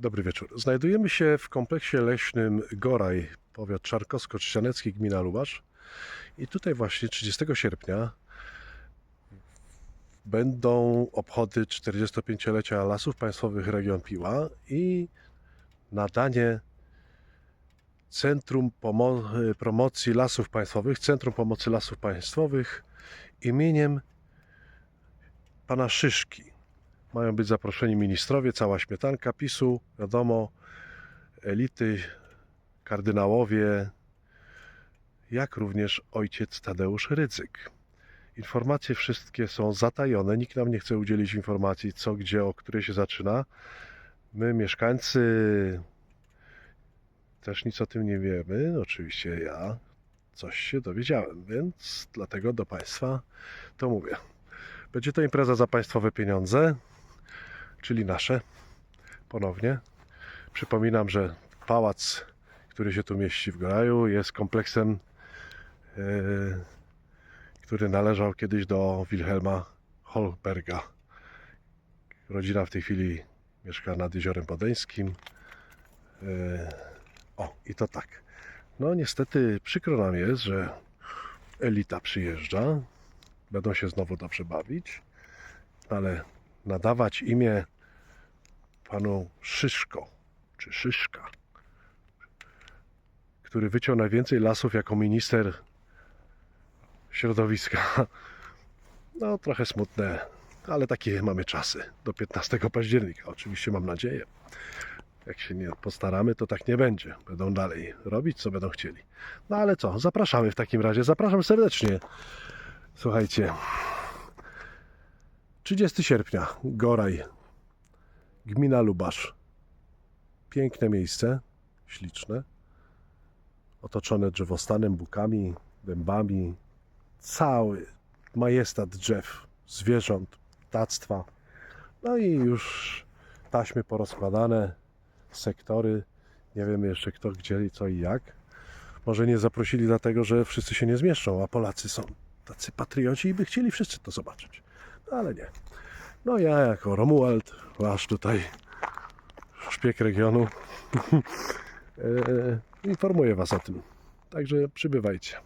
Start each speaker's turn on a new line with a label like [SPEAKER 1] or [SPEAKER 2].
[SPEAKER 1] Dobry wieczór. Znajdujemy się w kompleksie leśnym Goraj, powiat czarkowsko-trzcianecki, gmina Lubasz. I tutaj właśnie 30 sierpnia będą obchody 45-lecia Lasów Państwowych Region Piła i nadanie Centrum Pomo- Promocji Lasów Państwowych, Centrum Pomocy Lasów Państwowych imieniem pana Szyszki. Mają być zaproszeni ministrowie, cała śmietanka PiSu, wiadomo, elity, kardynałowie, jak również ojciec Tadeusz Rydzyk. Informacje wszystkie są zatajone, nikt nam nie chce udzielić informacji, co, gdzie, o której się zaczyna. My, mieszkańcy, też nic o tym nie wiemy. Oczywiście ja coś się dowiedziałem, więc dlatego do Państwa to mówię. Będzie to impreza za państwowe pieniądze, czyli nasze, ponownie. Przypominam, że pałac, który się tu mieści w Goraju, jest kompleksem, e, który należał kiedyś do Wilhelma Holberga. Rodzina w tej chwili mieszka nad Jeziorem Podeńskim. E, o, i to tak. No niestety przykro nam jest, że elita przyjeżdża. Będą się znowu dobrze bawić, ale nadawać imię panu Szyszko, czy Szyszka, który wyciął najwięcej lasów jako minister środowiska. No, trochę smutne, ale takie mamy czasy. Do 15 października, oczywiście mam nadzieję. Jak się nie postaramy, to tak nie będzie. Będą dalej robić, co będą chcieli. No ale co, zapraszamy w takim razie. Zapraszam serdecznie. Słuchajcie. 30 sierpnia, Goraj, gmina Lubasz. Piękne miejsce, śliczne. Otoczone drzewostanem, bukami, dębami. Cały majestat drzew, zwierząt, ptactwa. No i już taśmy porozkładane, sektory. Nie wiemy jeszcze kto, gdzie, co i jak. Może nie zaprosili dlatego, że wszyscy się nie zmieszczą, a Polacy są tacy patrioci i by chcieli wszyscy to zobaczyć. Ale nie. No ja jako Romuald, wasz tutaj szpieg regionu, e, informuję was o tym. Także przybywajcie.